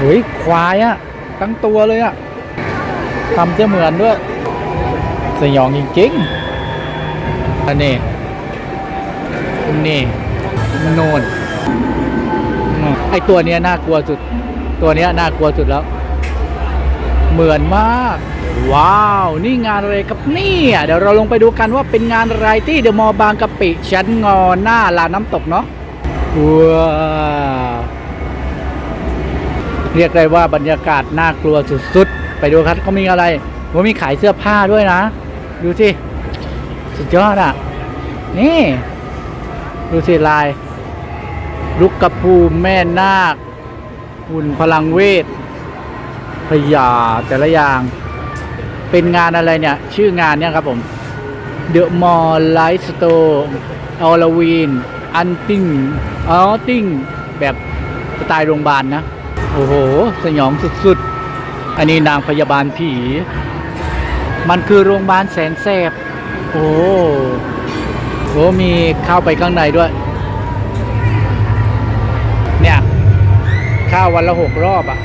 เฮ้ยควายอะทั้งตัวเลยอะทำเสียเหมือนด้วย สยองจริงๆอันนี้นี่โนนไอตัวเนี้ยน่ากลัวสุด ตัวเนี้ยน่ากลัวสุดแล้ว เหมือนมาก ว้าว นี่งานอะไรครับเนี่ยเดี๋ยวเราลงไปดูกันว่าเป็นงานอะไรที่เดอะมอลล์บางกะปิชั้นงอหน้าลานน้ำตกเนาะว้าว เรียกได้ว่าบรรยากาศน่ากลัวสุดๆ ไปดูครับเขามีอะไรว่ามีขายเสื้อผ้าด้วยนะ ดูสิ สุดยอดอะ นี่ ดูสิลายลูกกระพูแม่นาค หุ่นพลังเวทพยาแต่ละอย่าง เป็นงานอะไรเนี่ย ชื่องานเนี่ยครับผม The Mall Light Store Halloween อันติ้งอ๋อติ้งแบบสไตล์โรงพยาบาลนะ โอ้โห สยองสุดๆ อันนี้นางพยาบาลผี มันคือโรงพยาบาลแสนแสบ โอ้โห มีเข้าไปข้างในด้วย เนี่ย ข้าวันละหกรอบอะ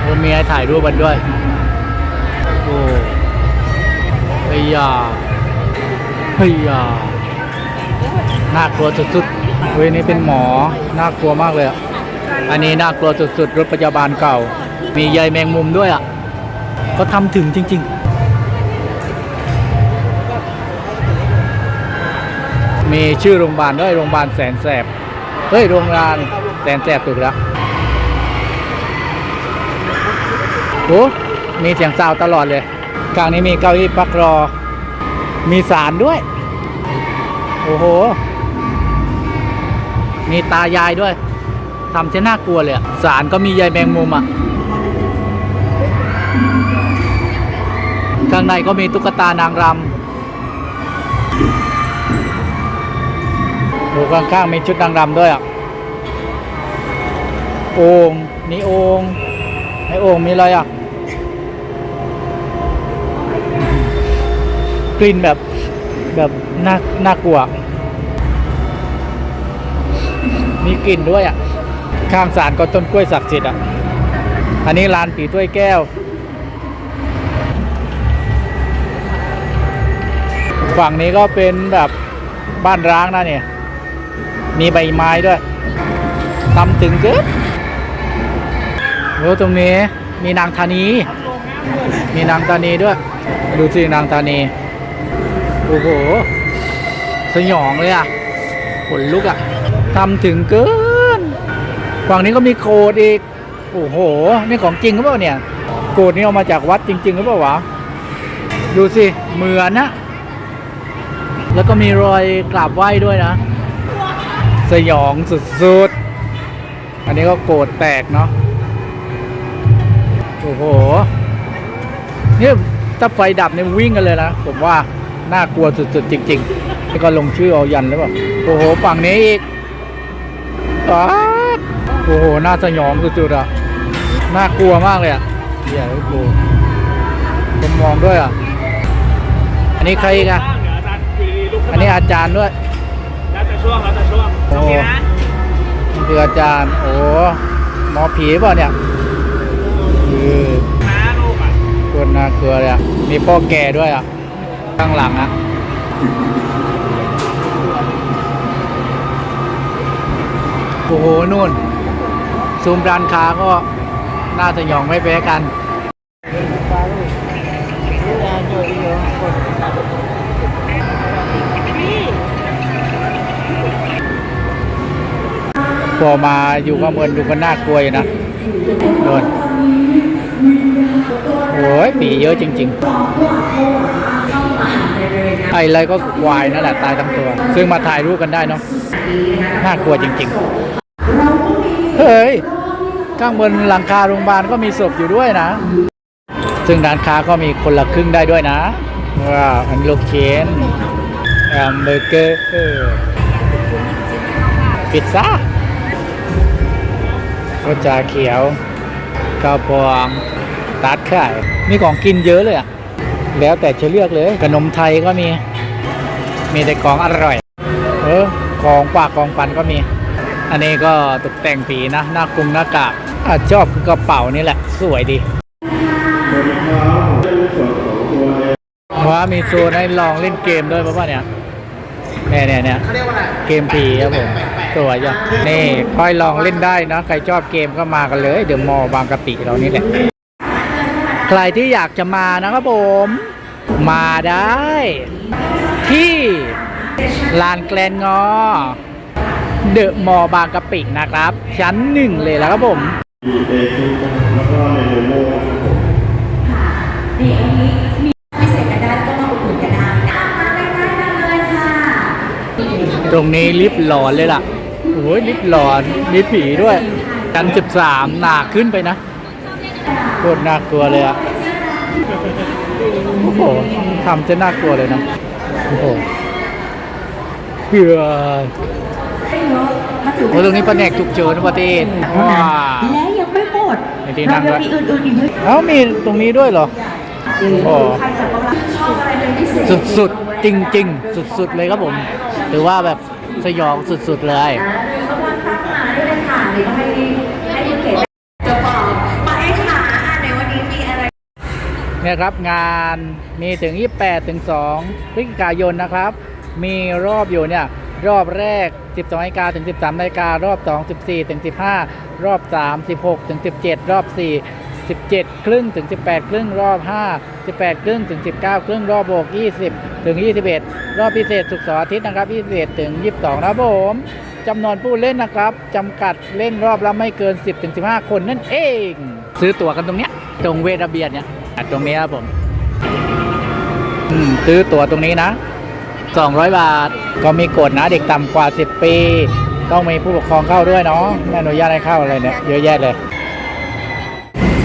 โอ้มีให้ถ่ายรูปกันด้วย โอ้เฮียาเฮียาน่ากลัวสุดๆเว้ยนี่เป็นหมอ น่ากลัวมากเลยอะ อันนี้น่ากลัวสุดๆรถพยาบาลเก่า มีใยแมงมุมด้วยอะเขาทำถึงจริง ๆ มีชื่อโรงพยาบาลด้วยโรงพยาบาลแสนแสบ เฮ้ยโรงพยาบาลแสนแสบถูกแล้วโอ้มีเสียงซาวตลอดเลย กลางนี้มีเก้าอี้พักรอ มีสารด้วย โอ้โห มีตายายด้วย ทำเช่น่ากลัวเลยสารก็มีใยแมงมุมอะข้างในก็มีตุ๊กตานางรำดูข้างๆมีชุดนางรำด้วยอะโอ่งนี่โอ่งในโอ่งมีอะไรอะ กลิ่นแบบแบบน่าน่ากลัว มีกลิ่นด้วยอะ ข้างศาลก็ต้นกล้วยศักดิ์สิทธิ์อะ อันนี้ลานผีถ้วยแก้ว ฝั่งนี้ก็เป็นแบบบ้านร้างนะเนี่ย มีใบไม้ด้วยทำถึงเกินโอ้ตรงนี้มีนางธานี มีนางธานีด้วย ดูสินางธานี โอ้โห สยองเลยอะ ขนลุกอะทำถึงเกิน ฝั่งนี้ก็มีโกดอีก โอ้โห นี่ของจริงหรือเปล่าเนี่ย โกดนี่เอามาจากวัดจริงๆหรือเปล่าวะ ดูสิ เหมือนนะ แล้วก็มีรอยกราบไหว้ด้วยนะ สยองสุดๆ อันนี้ก็โกรธแตกเนาะ โอ้โห นี่ถ้าไฟดับเนี่ยวิ่งกันเลยนะ ผมว่าน่ากลัวสุดๆ จริงๆนี่ก็ลงชื่อเอายันหรือเปล่าโอ้โห ฝั่งนี้อีกอ๊า โอ้โห น่าสยองสุดๆอะ น่ากลัวมากเลยอะเดี๋ยวดูคนมองด้วยอะ อันนี้ใครอีกันเดี๋ยวอาจารย์อยู่ดีๆลุกขึ้นอันนี้อาจารย์ด้วย แล้วแต่ช่วงแล้วแต่ช่วงโอ้โอเคนะนี่คืออาจารย์ โอ้หมอผีเปล่าเนี่ยคือนะลูกอะคนน่ากลัวเลยอะ มีพ่อแก่ด้วยอะ ข้างหลังอะ โอ้โหนู่น ซูมร้านค้าก็น่าสยองไม่แพ้กันพอมาอยู่ข้างบนดูก็น่ากลัวอยู่นะโดนโอ้ยปีเยอะจริง ๆ ไอ้อะไรก็ควายนั่นแหละตายทั้งตัว ซึ่งมาถ่ายรูปกันได้เนาะน่ากลัวจริง ๆ เฮ้ย ข้างบนหลังคาโรงพยาบาลก็มีศพอยู่ด้วยนะ ซึ่งร้านค้าก็มีคนละครึ่งได้ด้วยนะว้าวอันลูกเคนแอมเบอร์เกอร์พิซซ่าก็จาเขียวข้าวพองตัดไข่มีของกินเยอะเลยอะ แล้วแต่จะเลือกเลยขนมไทยก็มี มีแต่ของอร่อย เออ ของปากของปันก็มี อันนี้ก็ตกแต่งผีนะ หน้ากุงหน้ากากอะชอบคือกระเป๋านี่แหละ สวยดีว่ามีโซนให้ลองเล่นเกมด้วยป่ะวะเนี่ยเนี่ยเนี่ยเนี่ยเกมผีครับผมสวยจ้ะนี่ค่อยลองเล่นได้นะ ใครชอบเกมก็มากันเลยเดี๋ยวมอบางกะปิเรานี่แหละ ใครที่อยากจะมานะครับผม มาได้ ที่ลานแกลนงอ เดอะมอบางกะปินะครับ ชั้นหนึ่งเลยแล้วครับผมมีเอซุแล้วก็ในโมโม่ครับผมนี่อันนี้มีพิเศษกันได้ก็มาอุดหนุนกันได้นะมาใกล้ๆกันเลยค่ะ ตรงนี้ลิฟต์หลอนเลยล่ะโอ้ยลิฟต์หลอนมีผีด้วยชั้นสิบสามหนาขึ้นไปนะโคตรน่ากลัวเลยอะโอ้โหทำจะน่ากลัวเลยนะโอ้โหเพื่อ โอ้ตรงนี้แผนกฉุกเฉินอุบัติเหตุว้า และยังไม่หมดในที่นั่เรางด้วยยังมีอื่นๆอีกเยอะเอ้ามีตรงนี้ด้วยเหรอ โอ้ ใครจะกำลังชอบอะไรเป็นพิเศษสุดๆ จริง ๆ สุดๆ เลยครับผมถือว่าแบบสยองสุดๆ เลย อ่ามีกำลังตั้งหาด้วยเลยค่ะนี่ก็ให้ให้คุณเก๋จะบอกมาไอ้ขาอะในวันนี้มีอะไร เนี่ยครับงานมีถึง 28 ถึง 2พฤศจิกายนนะครับ มีรอบอยู่เนี่ย รอบแรก 12นาฬิกาถึง 13นาฬิการอบ 2 14ถึง15 รอบ 3 16ถึง17 รอบ 4 17 ครึ่งถึง 18 ครึ่งรอบ 5 18 ครึ่งถึง 19 ครึ่งรอบ6 20 ถึง 21 รอบพิเศษสุกร์เสาร์อาทิตย์นะครับ21ถึง 22 นะผมจำนวนผู้เล่นนะครับจำกัดเล่นรอบละไม่เกิน 10ถึง15 คนนั่นเอง ซื้อตั๋วกันตรงเนี้ยตรงเวทระเบียนเนี่ยตรงนี้ครับผมซื้อตั๋วตรงนี้นะ 200 บาท ก็มีกฎนะเด็กต่ำกว่า 10 ปี ต้องมีผู้ปกครองเข้าด้วยเนาะไม่อนุญาตให้เข้าอะไรเนี่ยเยอะแยะเลย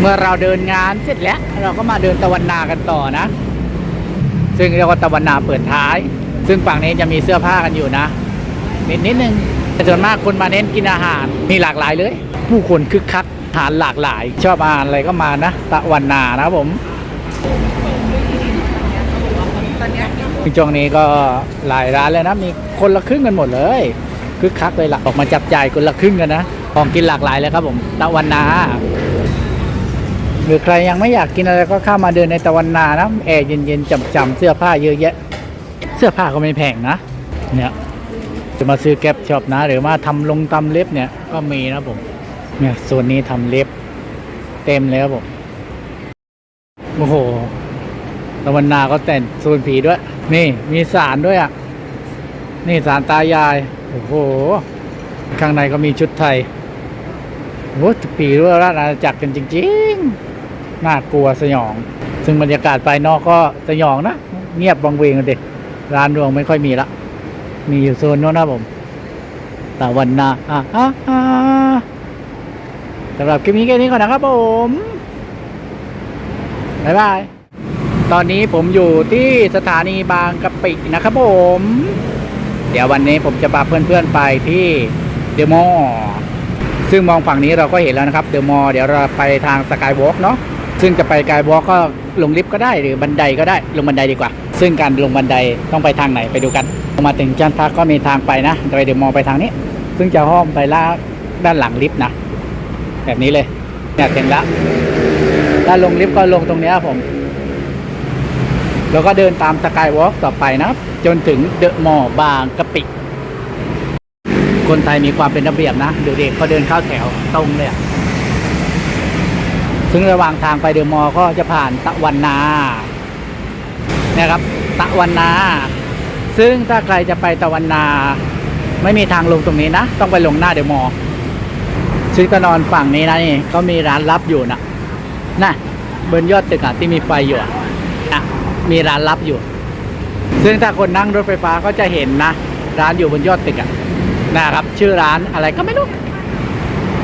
เมื่อเราเดินงานเสร็จแล้ว เราก็มาเดินตะวันนากันต่อนะ ซึ่งเรียกว่าตะวันนาเปิดท้าย ซึ่งฝั่งนี้จะมีเสื้อผ้ากันอยู่นะ นิดนิดนึงแต่ส่วนมากคนมาเน้นกินอาหารมีหลากหลายเลย ผู้คนคึกคักอาหารหลากหลาย ชอบอาหารอะไรก็มานะ ตะวันนานะครับ ผมช่วงนี้ก็หลายร้านเลยนะ มีคนละครึ่งกันหมดเลยคึกคักเลยล่ะออกมาจับจ่ายคนละครึ่งกันนะ ของกินหลากหลายเลยครับผมตะวันนา หรือใครยังไม่อยากกินอะไรก็เข้ามาเดินในตะวันนานะแอร์เย็นๆจำๆเสื้อผ้าเยอะแยะ เสื้อผ้าก็ไม่แพงนะ เนี่ยจะมาซื้อแก๊ปช็อปนะ หรือมาทำลงตำเล็บเนี่ยก็มีนะผมเนี่ยส่วนนี้ทำเล็บ เต็มเลยครับผมโอ้โห ตะวันนาก็แต่งโซนผีด้วย นี่มีสารด้วยอะ นี่สารตายาย โอ้โห ข้างในก็มีชุดไทยโอ้โหปีด้วยราชอาณาจักรกันจริง ๆ น่ากลัวสยอง ซึ่งบรรยากาศภายนอกก็สยองนะ เงียบวังเวงกันดิร้านรวงไม่ค่อยมีละ มีอยู่โซนโน้นนะผมตะวันนาอะอะอะสำหรับคลิปนี้แค่นี้ก่อนนะครับผม บ๊ายบาย ตอนนี้ผมอยู่ที่สถานีบางกะปินะครับผม เดี๋ยววันนี้ผมจะพาเพื่อนๆไปที่เดอะมอลล์ซึ่งมองฝั่งนี้เราก็เห็นแล้วนะครับเดอะมอลล์เดี๋ยวเราไปทางสกายวอล์กเนาะซึ่งจะไปสกายวอล์กก็ลงลิฟต์ก็ได้หรือบันไดก็ได้ลงบันไดดีกว่า ซึ่งการลงบันไดต้องไปทางไหนไปดูกันมาถึงจันพักก็มีทางไปนะไปเดอะมอลล์ไปทางนี้ ซึ่งจะห้อมไปล่าด้านหลังลิฟต์นะแบบนี้เลยเนี่ยถึงแล้วถ้าลงลิฟต์ก็ลงตรงนี้ครับผม แล้วก็เดินตามสกายวอล์กต่อไปนะครับ จนถึงเดอะมอลล์บางกะปิ คนไทยมีความเป็นระเบียบนะเด็กเขาเดินเข้าแถวตรงเลยซึ่งระหว่างทางไปเดอะมอลล์ก็จะผ่านตะวันนาเนี่ยครับ ตะวันนา ซึ่งถ้าใครจะไปตะวันนา ไม่มีทางลงตรงนี้นะ ต้องไปลงหน้าเดอะมอลล์ซึ่งก็นอนฝั่งนี้นะนี่เขามีร้านลับอยู่นะนะบนยอดตึกอะที่มีไฟอยู่อะ มีร้านลับอยู่ ซึ่งถ้าคนนั่งรถไฟฟ้าก็จะเห็นนะ ร้านอยู่บนยอดตึกอะนะครับ ชื่อร้านอะไรก็ไม่รู้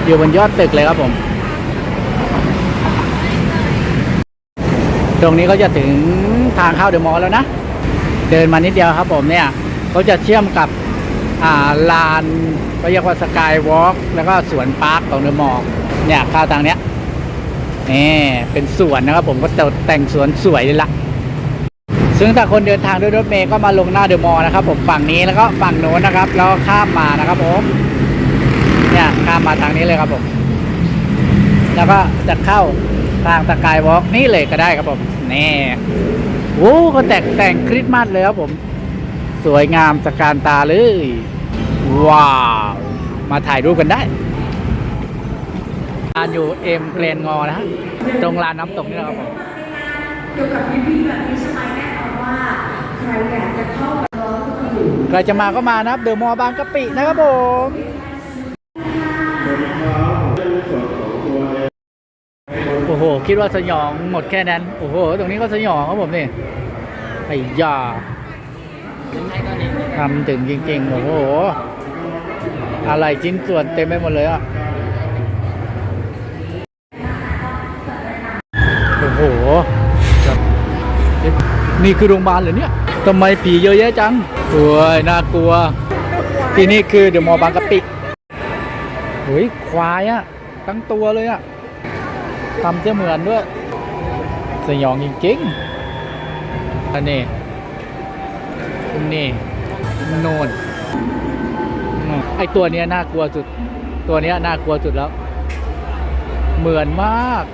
อยู่บนยอดตึกเลยครับผม ตรงนี้ก็จะถึงทางเข้าเดอะมอลล์แล้วนะ เดินมานิดเดียวครับผมเนี่ยเขาจะเชื่อมกับลานก็เรียกว่าสกายวอล์กแล้วก็สวนปาร์คของเดอะมอลล์เนี่ยเข้าทางเนี้ยนี่เป็นสวนนะครับผมก็แต่งสวนสวยเลยล่ะ ซึ่งถ้าคนเดินทางด้วยรถเมย์ก็มาลงหน้าเดอะมอลล์นะครับ ผมฝั่งนี้แล้วก็ฝั่งโน้นนะครับ แล้วข้ามมานะครับผมเนี่ยข้ามมาทางนี้เลยครับผม แล้วก็จะเข้าทางสกายวอล์กนี่เลยก็ได้ครับผมนี่โอ้ก็แต่งแต่งคริสต์มาสเลยครับผม สวยงามสการตาเลย ว้าว มาถ่ายรูปกันได้ลานอยู่เอ็มเกรนงอนะฮะตรงลานน้ำตกนี่แหละครับผมเกี่ยวกับพี่แบบนี้ใช่ไหมแน่ ว่าใครอยากจะเข้าไปร้องก็อยู่ใครจะมาก็มานะครับเดอะมอลล์บางกะปินะครับผมสวัสดีครับผมเป็นส่วนของตัวเองโอ้โห คิดว่าสยองหมดแค่นั้น โอ้โห ตรงนี้ก็สยองครับผมนี่ไอ้ยาทำถึงจริงๆ โอ้โห อะไรชิ้นส่วนเต็มไปหมดเลยอะ โอ้โหครับ นี่คือโรงพยาบาลเหรอเนี่ยทำไมผีเยอะแยะจังโอ้ยน่ากลัว ที่นี่คือเดอะมอลล์บางกะปิเฮ้ยควายอะทั้งตัวเลยอะทำเสเหมือนด้วย สยองจริงๆอันนี้นี่โนนไอตัวเนี้ยน่ากลัวสุด ตัวเนี้ยน่ากลัวสุดแล้ว เหมือนมาก